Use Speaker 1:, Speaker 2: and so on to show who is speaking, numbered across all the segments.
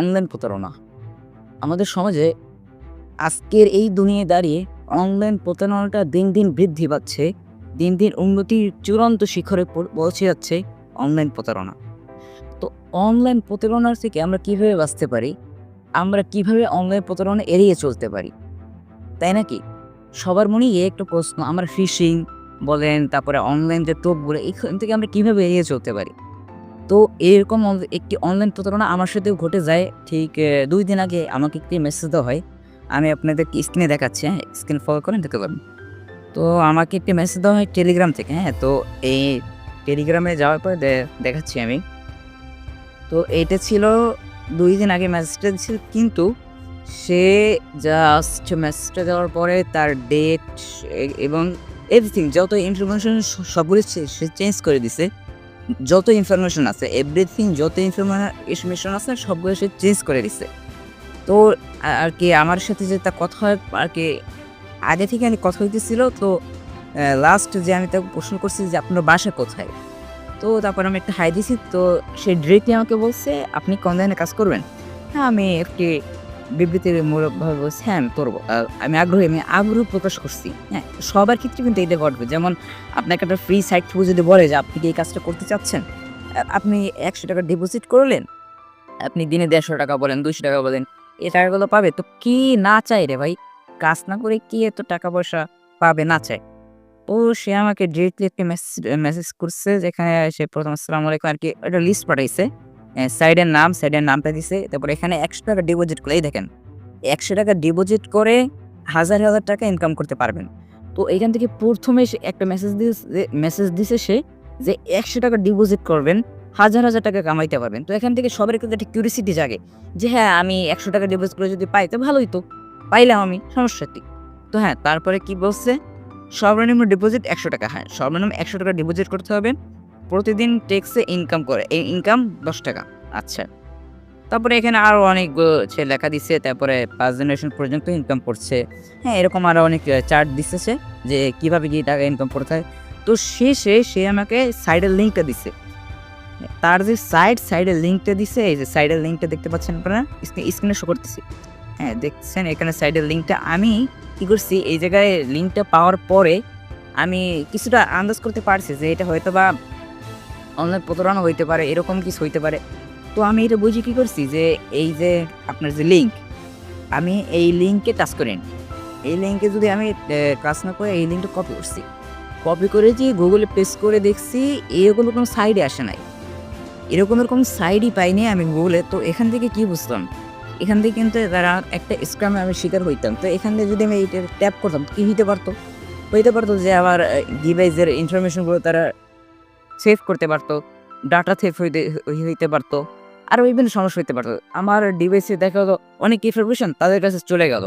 Speaker 1: Online প্রতারণা। আমাদের সমাজে আজকের এই দুনিয়ায় দাঁড়িয়ে অনলাইন প্রতারণাটা দিন দিন বৃদ্ধি পাচ্ছে, দিন দিন উন্নতির চূড়ান্ত শিখরে পৌঁছে যাচ্ছে অনলাইন প্রতারণা। তো অনলাইন প্রতারণার থেকে আমরা কীভাবে বাঁচতে পারি? আমরা কীভাবে অনলাইন প্রতারণা এড়িয়ে চলতে পারি? তাই নাকি? সবার মনেই একটা প্রশ্ন, আমরা ফিশিং বলেন, তারপরে অনলাইন যে টোপগুলো এখান থেকে আমরা কীভাবে এড়িয়ে চলতে পারি? তো এরকম একটি অনলাইন প্রতারণা আমার সাথেও ঘটে যায়। ঠিক দুই দিন আগে আমাকে একটি মেসেজ দেওয়া হয়। আমি আপনাদের স্ক্রিনে দেখাচ্ছি হ্যাঁ স্ক্রিন ফলো করেন, দেখতে পারেন তো আমাকে একটি মেসেজ দেওয়া হয় টেলিগ্রাম থেকে হ্যাঁ তো এই টেলিগ্রামে যাওয়ার পরে দেখাচ্ছি আমি। তো এটা ছিল দুই দিন আগে মেসেজটা ছিল কিন্তু সে জাস্ট মেসেজটা দেওয়ার পরে তার ডেট এবং এভরিথিং যত ইনফরমেশন সবগুলো সে চেঞ্জ করে দিছে। যত ইনফরমেশন আছে এভরিথিং যত ইনফরমেশন আছে, সবগুলো সে চেঞ্জ করে দিছে। তো আর কি আমার সাথে যে তার কথা হয়, আর কি আগে থেকে আমি কথা হইতেছিল, তো লাস্ট যে আমি তাকে প্রশ্ন করছি যে, আপনার বাসা কোথায়? তো তারপর আমি একটা হাই দিছি, তো সে ডিরেক্টলি আমাকে বলছে, আপনি অনলাইনে কাজ করবেন? হ্যাঁ আমি একটি বিবৃতির মূলকভাবে বলছি হ্যাঁ করব। আমি আগ্রহী, আমি আগ্রহ প্রকাশ করছি। হ্যাঁ সবার ক্ষেত্রে কিন্তু এটা ঘটবে। যেমন আপনাকে একটা ফ্রি সাইট থেকে যদি বলে যে, আপনি কি এই কাজটা করতে চাচ্ছেন? আপনি একশো টাকা ডিপোজিট করলেন, আপনি দিনে দেড়শো টাকা বলেন দুশো টাকা বলেন এই টাকাগুলো পাবে। তো কি না চাই রে ভাই? কাজ না করে কি এত টাকা পয়সা পাবে, না চায়? ও সে আমাকে ডিরেক্টলি একটা মেসেজ মেসেজ করছে, যেখানে সে প্রথম, আসসালামু আলাইকুম, আর কি একটা লিস্ট পাঠাইছে। সাইডের নাম সাইডের নামটা দিছে। তারপর এখানে একশো টাকা ডিপোজিট করে এই দেখেন একশো টাকা ডিপোজিট করে হাজার হাজার টাকা ইনকাম করতে পারবেন। তো এখান থেকে প্রথমে একটা মেসেজ দিয়েছে মেসেজ দিছে সে যে একশো টাকা ডিপোজিট করবেন, হাজার হাজার টাকা কামাইতে পারবেন। তো এখান থেকে সবার কিন্তু একটা কিউরিসিটি জাগে যে হ্যাঁ আমি একশো টাকা ডিপোজিট করে যদি পাই, তো ভালোই তো। পাইলাম আমি, সমস্যা কি? তো হ্যাঁ তারপরে কি বলছে? সর্বনিম্ন ডিপোজিট একশো টাকা। হ্যাঁ সর্বনিম্ন একশো টাকা ডিপোজিট করতে হবে। প্রতিদিন ট্যাক্সে ইনকাম করে। এই ইনকাম দশ টাকা। আচ্ছা। তারপরে এখানে আরও অনেক সে লেখা দিছে। তারপরে পাঁচ জেনারেশন পর্যন্ত ইনকাম করছে। হ্যাঁ এরকম আরও অনেক চার্ট দিচ্ছে যে কীভাবে কি টাকা ইনকাম করতে হয়। তো শেষে সে আমাকে সাইডের লিঙ্কটা দিছে। তার যে সাইড সাইডের লিঙ্কটা দিছে, এই যে সাইডের লিঙ্কটা দেখতে পাচ্ছেন আপনারা? স্ক্রিনে শো করতেছি। হ্যাঁ দেখছেন এখানে সাইডের লিঙ্কটা আমি কি করছি, এই জায়গায় লিঙ্কটা পাওয়ার পরে আমি কিছুটা আন্দাজ করতে পারছি যে এটা হয়তো বা অনলাইন প্রতারণা হইতে পারে, এরকম কিছু হইতে পারে। তো আমি এটা বুঝি কি করছি যে, এই যে আপনার যে লিঙ্ক আমি এই লিঙ্কে টাচ করি নি। এই লিঙ্কে যদি আমি কাজ না করে এই লিঙ্কটা কপি করছি। কপি করে যে গুগলে পেস্ট করে দেখছি, এরকম কোনো সাইডে আসে নাই। এরকম এরকম সাইডই পাইনি আমি গুগলে তো এখান থেকে কি বুঝতাম এখান থেকে কিন্তু তারা একটা স্ক্রামে আমি শিকার হইতাম। তো এখান থেকে যদি আমি এইটা ট্যাপ করতাম, কি হইতে পারতো? হইতে পারতো যে আমার ডিভাইসের ইনফরমেশনগুলো তারা সেভ করতে পারতো ডাটা সেভ হইতে হইতে পারতো, আরও বিভিন্ন সমস্যা হইতে পারতো। আমার ডিভাইসে দেখা হলো অনেক ইনফরমেশন তাদের কাছে চলে গেল।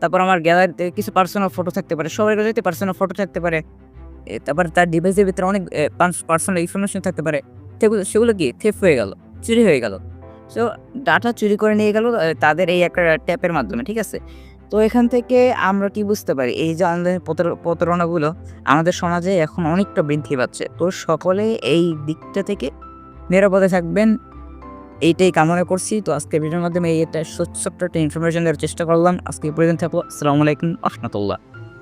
Speaker 1: তারপর আমার গ্যালারিতে কিছু পার্সোনাল ফটো থাকতে পারে সবার কাছে পার্সোনাল ফটো থাকতে পারে। তারপর তার ডিভাইসের ভিতরে অনেক পার্সোনাল ইনফরমেশন থাকতে পারে। সেগুলো সেগুলো কি? থেফ হয়ে গেল, চুরি হয়ে গেল। সো ডাটা চুরি করে নিয়ে গেল তাদের এই একটা ট্যাপের মাধ্যমে, ঠিক আছে? তো এখান থেকে আমরা কি বুঝতে পারি? এই যে অনলাইন প্রতারণাগুলো আমাদের সমাজে এখন অনেকটা বৃদ্ধি পাচ্ছে। তো সকলে এই দিকটা থেকে নিরাপদে থাকবেন। এইটাই কামনা করছি। তো আজকে ভিডিওর মাধ্যমে এই একটা ছোট্ট একটা ইনফরমেশন দেওয়ার চেষ্টা করলাম। আজকে পর্যন্ত থাকব আসসালামু আলাইকুম। রহমতুল্লাহ